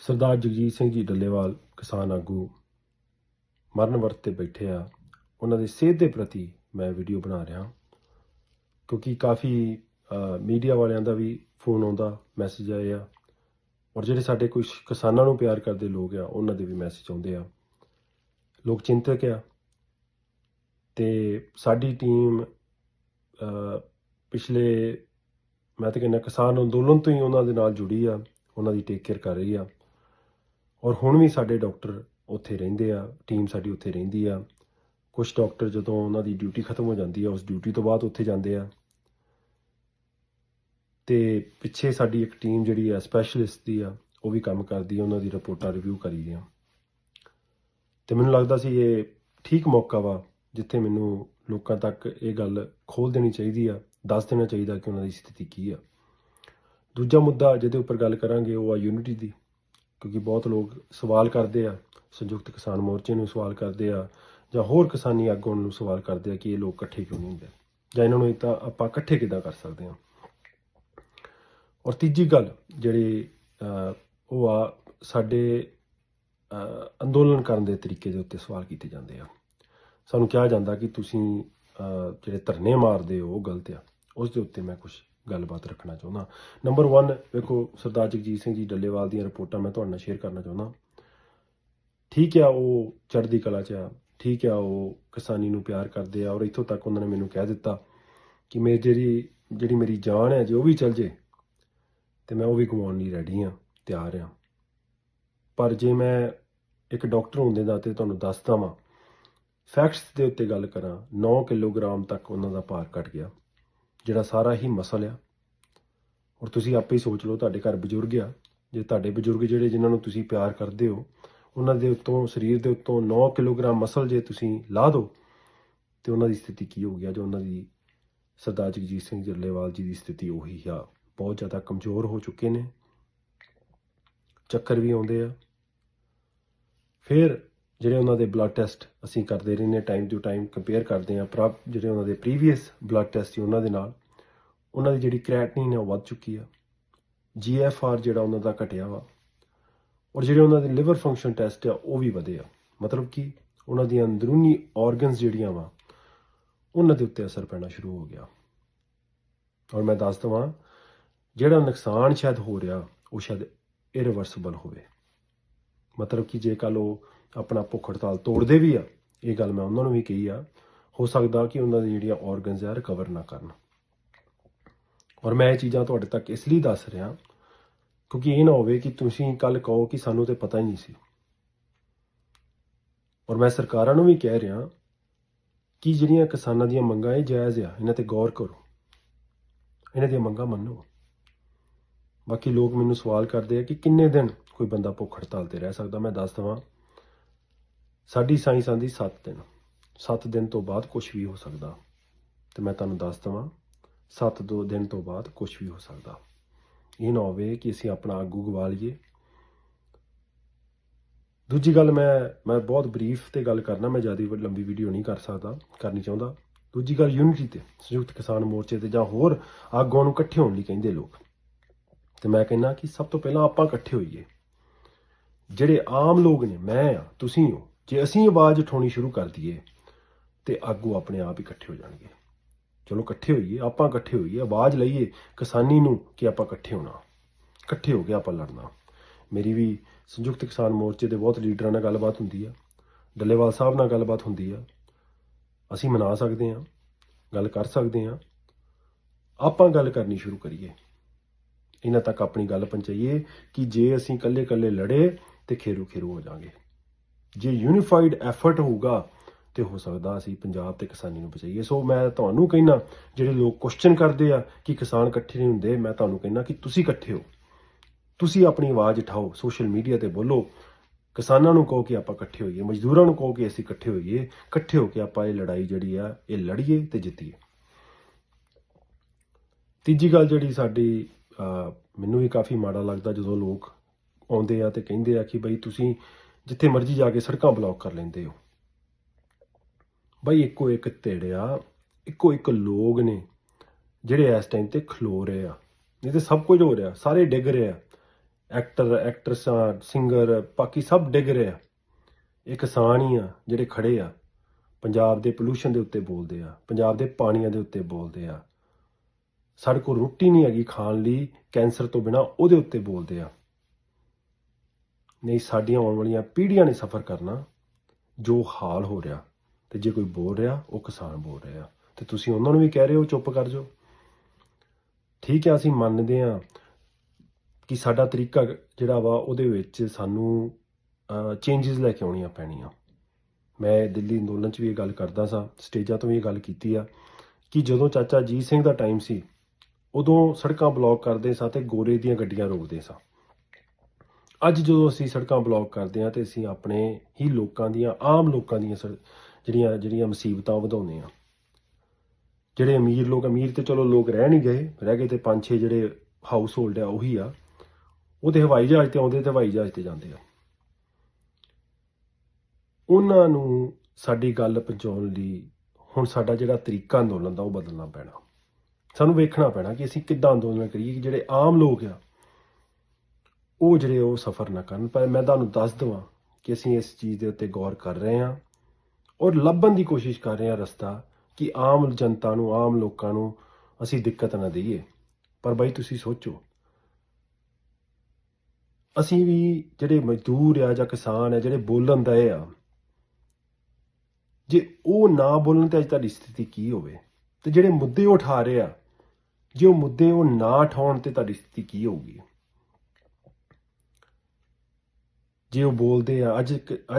ਸਰਦਾਰ ਜਗਜੀਤ ਸਿੰਘ ਜੀ ਡੱਲੇਵਾਲ ਕਿਸਾਨ ਆਗੂ ਮਰਨ ਵਰਤ ਤੇ ਬੈਠੇ ਆ। ਉਹਨਾਂ ਦੀ ਸਿਹਤ ਦੇ ਪ੍ਰਤੀ ਮੈਂ ਵੀਡੀਓ ਬਣਾ ਰਿਹਾ ਕਿਉਂਕਿ ਕਾਫੀ ਮੀਡੀਆ ਵਾਲਿਆਂ ਦਾ ਵੀ ਫੋਨ ਆਉਂਦਾ, ਮੈਸੇਜ ਆਏ ਆ। ਔਰ ਜਿਹੜੇ ਸਾਡੇ ਕੁਝ ਕਿਸਾਨਾਂ ਨੂੰ ਪਿਆਰ ਕਰਦੇ ਲੋਕ ਆ, ਉਹਨਾਂ ਦੇ ਵੀ ਮੈਸੇਜ ਆਉਂਦੇ ਆ। ਲੋਕ ਚਿੰਤਕ ਆ। ਤੇ ਸਾਡੀ ਟੀਮ ਪਿਛਲੇ, ਮੈਂ ਤਾਂ ਕਹਿੰਦਾ ਕਿਸਾਨ ਅੰਦੋਲਨ ਤੋਂ ਹੀ ਉਹਨਾਂ ਦੇ ਨਾਲ ਜੁੜੀ ਆ। ਉਹਨਾਂ ਦੀ ਟੇਕ ਕੇਅਰ ਕਰ ਰਹੀ ਆ। ਔਰ ਹੁਣ ਵੀ ਸਾਡੇ ਡਾਕਟਰ ਉੱਥੇ ਰਹਿੰਦੇ ਆ ਟੀਮ ਸਾਡੀ ਉੱਥੇ ਰਹਿੰਦੀ ਆ। ਕੁਝ ਡਾਕਟਰ ਜਦੋਂ ਉਹਨਾਂ ਦੀ ਡਿਊਟੀ ਖਤਮ ਹੋ ਜਾਂਦੀ ਆ, ਉਸ ਡਿਊਟੀ ਤੋਂ ਬਾਅਦ ਉੱਥੇ ਜਾਂਦੇ ਆ। ਤੇ ਪਿੱਛੇ ਸਾਡੀ ਇੱਕ ਟੀਮ ਜਿਹੜੀ ਆ ਸਪੈਸ਼ਲਿਸਟ ਦੀ ਆ, ਉਹ ਵੀ ਕੰਮ ਕਰਦੀ ਆ, ਉਹਨਾਂ ਦੀ ਰਿਪੋਰਟਾਂ ਰਿਵਿਊ ਕਰੀ ਦੀਆਂ। ਤੇ ਮੈਨੂੰ ਲੱਗਦਾ ਸੀ ਇਹ ਠੀਕ ਮੌਕਾ ਵਾ, ਜਿੱਥੇ ਮੈਨੂੰ ਲੋਕਾਂ ਤੱਕ ਇਹ ਗੱਲ ਖੋਲ ਦੇਣੀ ਚਾਹੀਦੀ ਆ, ਦੱਸ ਦੇਣਾ ਚਾਹੀਦਾ ਕਿ ਉਹਨਾਂ ਦੀ ਸਥਿਤੀ ਕੀ ਆ। ਦੂਜਾ ਮੁੱਦਾ ਜਿਹਦੇ ਉੱਪਰ ਗੱਲ ਕਰਾਂਗੇ, ਉਹ ਆ ਯੂਨਿਟੀ ਦੀ। ਕਿਉਂਕਿ ਬਹੁਤ ਲੋਕ ਸਵਾਲ ਕਰਦੇ ਆ, ਸੰਯੁਕਤ ਕਿਸਾਨ ਮੋਰਚੇ ਨੂੰ ਸਵਾਲ ਕਰਦੇ ਆ, ਜਾਂ ਹੋਰ ਕਿਸਾਨੀ ਆਗੂਆਂ ਨੂੰ ਸਵਾਲ ਕਰਦੇ ਆ ਕਿ ਇਹ ਲੋਕ ਇਕੱਠੇ ਕਿਉਂ ਨਹੀਂ ਹੁੰਦੇ? ਜਾਂ ਇਹਨਾਂ ਨੂੰ ਇਹ ਤਾਂ ਆਪਾਂ ਇਕੱਠੇ ਕਿੱਦਾਂ ਕਰ ਸਕਦੇ ਹਾਂ? ਔਰ ਤੀਜੀ ਗੱਲ ਜਿਹੜੀ ਉਹ ਆ ਸਾਡੇ ਅੰਦੋਲਨ ਕਰਨ ਦੇ ਤਰੀਕੇ ਦੇ ਉੱਤੇ ਸਵਾਲ ਕੀਤੇ ਜਾਂਦੇ ਆ। ਸਾਨੂੰ ਕਿਹਾ ਜਾਂਦਾ ਕਿ ਤੁਸੀਂ ਜਿਹੜੇ ਧਰਨੇ ਮਾਰਦੇ ਹੋ ਉਹ ਗਲਤ ਆ। ਉਸ ਦੇ ਉੱਤੇ ਮੈਂ ਕੁਝ ਗੱਲਬਾਤ ਰੱਖਣਾ ਚਾਹੁੰਦਾ। ਨੰਬਰ 1 ਵੇਖੋ, ਸਰਦਾਰ ਜਗਜੀਤ ਸਿੰਘ ਜੀ ਡੱਲੇਵਾਲ ਦੀਆਂ ਰਿਪੋਰਟਾਂ ਮੈਂ ਤੁਹਾਡੇ ਨਾਲ ਸ਼ੇਅਰ ਕਰਨਾ ਚਾਹੁੰਦਾ। ਠੀਕ ਆ, ਉਹ ਚੜ੍ਹਦੀ ਕਲਾ 'ਚ ਆ। ਠੀਕ ਆ, ਉਹ ਕਿਸਾਨੀ ਨੂੰ ਪਿਆਰ ਕਰਦੇ ਆ ਔਰ ਇੱਥੋਂ ਤੱਕ ਉਹਨਾਂ ਨੇ ਮੈਨੂੰ ਕਹਿ ਦਿੱਤਾ ਕਿ ਮੇਰੀ ਜਿਹੜੀ ਜਿਹੜੀ ਮੇਰੀ ਜਾਨ ਹੈ ਜੇ ਉਹ ਵੀ ਚਲ ਜੇ, ਤੇ ਮੈਂ ਉਹ ਵੀ ਗਵਾਉਣ ਲਈ ਰੈਡੀ ਆ, ਤਿਆਰ ਆ। ਪਰ ਜੇ ਮੈਂ ਇੱਕ ਡਾਕਟਰ ਹੁੰਦੇ ਦਾ ਨਾਤੇ ਤੁਹਾਨੂੰ ਦੱਸਦਾ ਵਾਂ ਫੈਕਟਸ ਦੇ ਉੱਤੇ ਗੱਲ ਕਰਾਂ 9 ਕਿਲੋਗ੍ਰਾਮ ਤੱਕ ਉਹਨਾਂ ਦਾ ਭਾਰ ਘਟ ਗਿਆ। ਜਿਹੜਾ ਸਾਰਾ ਹੀ ਮਸਲ ਆ। ਔਰ ਤੁਸੀਂ ਆਪੇ ਹੀ ਸੋਚ ਲਓ ਤੁਹਾਡੇ ਘਰ ਬਜ਼ੁਰਗ ਆ। ਜੇ ਤੁਹਾਡੇ ਬਜ਼ੁਰਗ ਜਿਹੜੇ ਜਿਨ੍ਹਾਂ ਨੂੰ ਤੁਸੀਂ ਪਿਆਰ ਕਰਦੇ ਹੋ, ਉਹਨਾਂ ਦੇ ਉੱਤੋਂ, ਸਰੀਰ ਦੇ ਉੱਤੋਂ 9 ਕਿਲੋਗ੍ਰਾਮ ਮਸਲ ਜੇ ਤੁਸੀਂ ਲਾ ਦਿਓ ਤੇ ਉਹਨਾਂ ਦੀ ਸਥਿਤੀ ਕੀ ਹੋ ਗਿਆ ਜੋ ਉਹਨਾਂ ਦੀ ਸਰਦਾਰ ਜਗਜੀਤ ਸਿੰਘ ਜੱਲੇਵਾਲ ਜੀ ਦੀ ਸਥਿਤੀ ਉਹੀ ਆ। ਬਹੁਤ ਜ਼ਿਆਦਾ ਕਮਜ਼ੋਰ ਹੋ ਚੁੱਕੇ ਨੇ। ਚੱਕਰ ਵੀ ਆਉਂਦੇ ਆ। ਫਿਰ ਜਿਹੜੇ ਉਹਨਾਂ ਦੇ ਬਲੱਡ ਟੈਸਟ ਅਸੀਂ ਕਰਦੇ ਰਹਿੰਦੇ ਹਾਂ ਟਾਈਮ ਟੂ ਟਾਈਮ ਕੰਪੇਅਰ ਕਰਦੇ ਹਾਂ ਪ੍ਰਾਪ ਜਿਹੜੇ ਉਹਨਾਂ ਦੇ ਪ੍ਰੀਵੀਅਸ ਬਲੱਡ ਟੈਸਟ ਸੀ ਉਹਨਾਂ ਦੇ ਨਾਲ, ਉਹਨਾਂ ਦੀ ਜਿਹੜੀ ਕ੍ਰੈਟਿਨਿਨ ਹੈ ਉਹ ਵੱਧ ਚੁੱਕੀ ਆ ਜੀਐਫਆਰ ਜਿਹੜਾ ਉਹਨਾਂ ਦਾ ਘਟਿਆ ਵਾ, ਔਰ ਜਿਹੜੇ ਉਹਨਾਂ ਦੇ ਲਿਵਰ ਫੰਕਸ਼ਨ ਟੈਸਟ ਆ ਉਹ ਵੀ ਵਧੇ ਆ। ਮਤਲਬ ਕਿ ਉਹਨਾਂ ਦੀਆਂ ਅੰਦਰੂਨੀ ਆਰਗਨਸ ਜਿਹੜੀਆਂ ਵਾ, ਉਹਨਾਂ ਦੇ ਉੱਤੇ ਅਸਰ ਪੈਣਾ ਸ਼ੁਰੂ ਹੋ ਗਿਆ। ਔਰ ਮੈਂ ਦੱਸ ਦਵਾਂ ਜਿਹੜਾ ਨੁਕਸਾਨ ਸ਼ਾਇਦ ਹੋ ਰਿਹਾ, ਉਹ ਸ਼ਾਇਦ ਇਰੀਵਰਸਿਬਲ ਹੋਵੇ। ਮਤਲਬ ਕਿ ਜੇ ਕੱਲ ਉਹ ਆਪਣਾ ਭੁੱਖ ਹੜਤਾਲ ਤੋੜਦੇ ਵੀ ਆ। ਇਹ ਗੱਲ ਮੈਂ ਉਹਨਾਂ ਨੂੰ ਵੀ ਕਹੀ ਆ। ਹੋ ਸਕਦਾ ਕਿ ਉਹਨਾਂ ਦੀ ਜਿਹੜੀਆਂ ਆਰਗਨਸ ਆ ਰਿਕਵਰ ਨਾ ਕਰਨ। ਔਰ ਮੈਂ ਇਹ ਚੀਜ਼ਾਂ ਤੁਹਾਡੇ ਤੱਕ ਇਸ ਲਈ ਦੱਸ ਰਿਹਾ, ਕਿਉਂਕਿ ਇਹ ਨਾ ਹੋਵੇ ਕਿ ਤੁਸੀਂ ਕੱਲ ਕਹੋ ਕਿ ਸਾਨੂੰ ਤੇ ਪਤਾ ਹੀ ਨਹੀਂ ਸੀ। ਔਰ ਮੈਂ ਸਰਕਾਰਾਂ ਨੂੰ ਵੀ ਕਹਿ ਰਿਹਾ ਕਿ ਜਿਹੜੀਆਂ ਕਿਸਾਨਾਂ ਦੀਆਂ ਮੰਗਾਂ, ਇਹ ਜਾਇਜ਼ ਆ। ਇਹਨਾਂ ਤੇ ਗੌਰ ਕਰੋ। ਇਹਨਾਂ ਦੀਆਂ ਮੰਗਾਂ ਮੰਨੋ। ਬਾਕੀ ਲੋਕ ਮੈਨੂੰ ਸਵਾਲ ਕਰਦੇ ਆ ਕਿ ਕਿੰਨੇ ਦਿਨ ਕੋਈ ਬੰਦਾ ਭੁੱਖ ਹੜਤਾਲ ਤੇ ਰਹਿ ਸਕਦਾ? ਮੈਂ ਦੱਸ ਦਵਾਂ। ਸਾਡੀ ਸਾਇੰਸ ਆਂਦੀ 7 ਦਿਨ। 7 ਦਿਨ ਤੋਂ ਬਾਅਦ ਕੁਝ ਵੀ ਹੋ ਸਕਦਾ। ਤੇ ਮੈਂ ਤੁਹਾਨੂੰ ਦੱਸ ਦਵਾਂ 7 ਦੋ ਦਿਨ ਤੋਂ ਬਾਅਦ ਕੁਝ ਵੀ ਹੋ ਸਕਦਾ। ਇਹ ਨਾ ਹੋਵੇ ਕਿ ਅਸੀਂ ਆਪਣਾ ਆਗੂ ਗਵਾ ਲਈਏ ਦੂਜੀ ਗੱਲ ਮੈਂ ਮੈਂ ਬਹੁਤ ਬਰੀਫ ਤੇ ਗੱਲ ਕਰਨਾ, ਮੈਂ ਜ਼ਿਆਦਾ ਲੰਬੀ ਵੀਡੀਓ ਨਹੀਂ ਕਰ ਸਕਦਾ, ਕਰਨੀ ਚਾਹੁੰਦਾ। ਦੂਜੀ ਗੱਲ ਯੂਨਿਟੀ ਤੇ, ਸੰਯੁਕਤ ਕਿਸਾਨ ਮੋਰਚੇ ਤੇ ਜਾਂ ਹੋਰ ਆਗੂਆਂ ਨੂੰ ਇਕੱਠੇ ਹੋਣ ਲਈ ਕਹਿੰਦੇ ਲੋਕ। ਤੇ ਮੈਂ ਕਹਿੰਦਾ ਕਿ ਸਭ ਤੋਂ ਪਹਿਲਾਂ ਆਪਾਂ ਇਕੱਠੇ ਹੋਈਏ। ਜਿਹੜੇ ਆਮ ਲੋਕ ਨੇ, ਮੈਂ ਆ, ਤੁਸੀਂ ਹੋ ਜੇ ਅਸੀਂ ਆਵਾਜ਼ ਉਠਾਉਣੀ ਸ਼ੁਰੂ ਕਰ ਦਈਏ ਤੇ ਆਗੂ ਆਪਣੇ ਆਪ ਹੀ ਇਕੱਠੇ ਹੋ ਜਾਣਗੇ। ਚਲੋ ਇਕੱਠੇ ਹੋਈਏ, ਆਪਾਂ ਇਕੱਠੇ ਹੋਈਏ, ਆਵਾਜ਼ ਲਈਏ, ਕਿਸਾਨੀ ਨੂੰ ਕਿ ਆਪਾਂ ਇਕੱਠੇ ਹੋਣਾ। ਇਕੱਠੇ ਹੋ ਕੇ ਆਪਾਂ ਲੜਨਾ। ਮੇਰੀ ਵੀ ਸੰਯੁਕਤ ਕਿਸਾਨ ਮੋਰਚੇ ਦੇ ਬਹੁਤ ਲੀਡਰਾਂ ਨਾਲ ਗੱਲਬਾਤ ਹੁੰਦੀ ਆ। ਡੱਲੇਵਾਲ ਸਾਹਿਬ ਨਾਲ ਗੱਲਬਾਤ ਹੁੰਦੀ ਆ। ਅਸੀਂ ਮਨਾ ਸਕਦੇ ਹਾਂ, ਗੱਲ ਕਰ ਸਕਦੇ ਹਾਂ। ਆਪਾਂ ਗੱਲ ਕਰਨੀ ਸ਼ੁਰੂ ਕਰੀਏ। ਇਹਨਾਂ ਤੱਕ ਆਪਣੀ ਗੱਲ ਪਹੁੰਚਾਈਏ ਕਿ ਜੇ ਅਸੀਂ ਇਕੱਲੇ-ਇਕੱਲੇ ਲੜੇ ਤੇ ਖੇਰੂ ਖੇਰੂ ਹੋ ਜਾਾਂਗੇ। ਜੇ ਯੂਨੀਫਾਈਡ ਐਫਰਟ ਹੋਊਗਾ, ਤੇ ਹੋ ਸਕਦਾ ਅਸੀਂ ਪੰਜਾਬ ਤੇ ਕਿਸਾਨੀ ਨੂੰ ਬਚਾਈਏ। ਸੋ ਮੈਂ ਤੁਹਾਨੂੰ ਕਹਿਣਾ ਜਿਹੜੇ ਲੋਕ ਕੁਐਸਚਨ ਕਰਦੇ ਆ ਕਿ ਕਿਸਾਨ ਇਕੱਠੇ ਨਹੀਂ ਹੁੰਦੇ, ਮੈਂ ਤੁਹਾਨੂੰ ਕਹਿਣਾ ਕਿ ਤੁਸੀਂ ਇਕੱਠੇ ਹੋ। ਤੁਸੀਂ ਆਪਣੀ ਆਵਾਜ਼ ਉਠਾਓ ਸੋਸ਼ਲ ਮੀਡੀਆ ਤੇ ਬੋਲੋ। ਕਿਸਾਨਾਂ ਨੂੰ ਕਹੋ ਕਿ ਆਪਾਂ ਇਕੱਠੇ ਹੋਈਏ, ਮਜ਼ਦੂਰਾਂ ਨੂੰ ਕਹੋ ਕਿ ਅਸੀਂ ਇਕੱਠੇ ਹੋਈਏ, ਇਕੱਠੇ ਹੋ ਕੇ ਆਪਾਂ ਇਹ ਲੜਾਈ ਜਿਹੜੀ ਆ, ਇਹ ਲੜੀਏ ਤੇ ਜਿੱਤੀਏ। ਤੀਜੀ ਗੱਲ ਜਿਹੜੀ ਸਾਡੀ ਮੈਨੂੰ ਵੀ ਕਾਫੀ ਮਾੜਾ ਲੱਗਦਾ ਜਦੋਂ ਲੋਕ ਆਉਂਦੇ ਆ ਤੇ ਕਹਿੰਦੇ ਆ ਕਿ ਬਈ ਤੁਸੀਂ ਜਿੱਥੇ ਮਰਜ਼ੀ ਜਾ ਕੇ ਸੜਕਾਂ ਬਲੌਕ ਕਰ ਲੈਂਦੇ ਹੋ। ਬਈ ਇੱਕੋ ਇੱਕ ਢੇੜਿਆ ਇੱਕੋ ਇੱਕ ਲੋਕ ਨੇ ਜਿਹੜੇ ਇਸ ਟਾਈਮ ਤੇ ਖਲੋ ਰਹੇ ਆ। ਨਹੀਂ ਤੇ ਸਭ ਕੁਝ ਹੋ ਰਿਹਾ, ਸਾਰੇ ਡਿੱਗ ਰਹੇ ਆ। ਐਕਟਰ, ਐਕਟਰਸਾਂ ਸਿੰਗਰ ਬਾਕੀ ਸਭ ਡਿੱਗ ਰਹੇ ਆ। ਇਹ ਕਿਸਾਨ ਹੀ ਆ ਜਿਹੜੇ ਖੜੇ ਆ। ਪੰਜਾਬ ਦੇ ਪੋਲੂਸ਼ਨ ਦੇ ਉੱਤੇ ਬੋਲਦੇ ਆ, ਪੰਜਾਬ ਦੇ ਪਾਣੀਆਂ ਦੇ ਉੱਤੇ ਬੋਲਦੇ ਆ। ਸਾਡੇ ਕੋਲ ਰੋਟੀ ਨਹੀਂ ਹੈਗੀ ਖਾਣ ਲਈ, ਕੈਂਸਰ ਤੋਂ ਬਿਨਾ ਉਹਦੇ ਉੱਤੇ ਬੋਲਦੇ ਆ। ਨਹੀਂ, ਸਾਡੀਆਂ ਆਉਣ ਵਾਲੀਆਂ ਪੀੜ੍ਹੀਆਂ ਨੇ ਸਫਰ ਕਰਨਾ, ਜੋ ਹਾਲ ਹੋ ਰਿਹਾ, ਤੇ ਜੇ ਕੋਈ ਬੋਲ ਰਿਹਾ, ਉਹ ਕਿਸਾਨ ਬੋਲ ਰਿਹਾ ਤੇ ਤੁਸੀਂ ਉਹਨਾਂ ਨੂੰ ਵੀ ਕਹਿ ਰਹੇ ਹੋ, ਚੁੱਪ ਕਰ ਜਾਓ। ਠੀਕ ਹੈ, ਅਸੀਂ ਮੰਨਦੇ ਹਾਂ ਕਿ ਸਾਡਾ ਤਰੀਕਾ ਜਿਹੜਾ ਵਾ, ਉਹਦੇ ਵਿੱਚ ਸਾਨੂੰ ਚੇਂਜਸ ਲੈ ਕੇ ਆਉਣੀਆਂ ਪੈਣੀਆਂ। ਮੈਂ ਦਿੱਲੀ ਅੰਦੋਲਨ 'ਚ ਵੀ ਇਹ ਗੱਲ ਕਰਦਾ ਸਾਂ, ਸਟੇਜਾਂ ਤੋਂ ਵੀ ਇਹ ਗੱਲ ਕੀਤੀ ਆ, ਕਿ ਜਦੋਂ ਚਾਚਾ ਜੀਤ ਸਿੰਘ ਦਾ ਟਾਈਮ ਸੀ, ਉਦੋਂ ਸੜਕਾਂ ਬਲੌਕ ਕਰਦੇ ਸਾਂ ਤੇ ਗੋਰੇ ਦੀਆਂ ਗੱਡੀਆਂ ਰੋਕਦੇ ਸਾਂ। ਅੱਜ ਜਦੋਂ ਅਸੀਂ ਸੜਕਾਂ ਬਲੌਕ ਕਰਦੇ ਹਾਂ ਤੇ ਅਸੀਂ ਆਪਣੇ ਹੀ ਲੋਕਾਂ ਦੀਆਂ, ਆਮ ਲੋਕਾਂ ਦੀਆਂ ਸੜ- ਜਿਹੜੀਆਂ ਜਿਹੜੀਆਂ ਮੁਸੀਬਤਾਂ ਵਧਾਉਂਦੇ ਆ ਜਿਹੜੇ ਅਮੀਰ ਲੋਕ, ਅਮੀਰ ਤੇ ਚਲੋ ਲੋਕ ਰਹਿ ਨਹੀਂ ਗਏ, ਰਹਿ ਗਏ ਤੇ ਪੰਜ ਛੇ ਜਿਹੜੇ ਹਾਊਸ ਹੋਲਡ ਆ ਉਹੀ ਆ, ਉਹ ਤੇ ਹਵਾਈ ਜਹਾਜ਼ ਤੇ ਆਉਂਦੇ ਤੇ ਹਵਾਈ ਜਹਾਜ਼ ਤੇ ਜਾਂਦੇ ਆ। ਉਹਨਾਂ ਨੂੰ ਸਾਡੀ ਗੱਲ ਪਹੁੰਚਾਉਣ ਲਈ ਹੁਣ ਸਾਡਾ ਜਿਹੜਾ ਤਰੀਕਾ ਅੰਦੋਲਨ ਦਾ ਉਹ ਬਦਲਣਾ ਪੈਣਾ। ਸਾਨੂੰ ਵੇਖਣਾ ਪੈਣਾ ਕਿ ਅਸੀਂ ਕਿੱਦਾਂ ਅੰਦੋਲਨ ਕਰੀਏ ਕਿ ਜਿਹੜੇ ਆਮ ਲੋਕ ਆ ਉਹ ਜਿਹੜੇ ਉਹ ਸਫਰ ਨਾ ਕਰਨ, ਪਰ ਮੈਂ ਤੁਹਾਨੂੰ ਦੱਸ ਦਵਾਂ ਕਿ ਅਸੀਂ ਇਸ ਚੀਜ਼ ਦੇ ਉੱਤੇ ਗੌਰ ਕਰ ਰਹੇ ਹਾਂ ਔਰ ਲੱਭਣ ਦੀ ਕੋਸ਼ਿਸ਼ ਕਰ ਰਹੇ ਹਾਂ ਰਸਤਾ ਕਿ ਆਮ ਜਨਤਾ ਨੂੰ, ਆਮ ਲੋਕਾਂ ਨੂੰ ਅਸੀਂ ਦਿੱਕਤ ਨਾ ਦਈਏ। ਪਰ ਬਾਈ, ਤੁਸੀਂ ਸੋਚੋ। ਅਸੀਂ ਵੀ ਜਿਹੜੇ ਮਜ਼ਦੂਰ ਆ ਜਾਂ ਕਿਸਾਨ ਆ, ਜਿਹੜੇ ਬੋਲਣ ਦਾ ਆ, ਜੇ ਉਹ ਨਾ ਬੋਲਣ ਤੇ ਅੱਜ ਤੁਹਾਡੀ ਸਥਿਤੀ ਕੀ ਹੋਵੇ? ਤੇ ਜਿਹੜੇ ਮੁੱਦੇ ਉਹ ਉਠਾ ਰਹੇ ਆ, ਜੇ ਉਹ ਮੁੱਦੇ ਉਹ ਨਾ ਉਠਾਉਣ ਤੇ ਤੁਹਾਡੀ ਸਥਿਤੀ ਕੀ ਹੋਊਗੀ? ਜੇ ਉਹ ਬੋਲਦੇ ਆ ਅੱਜ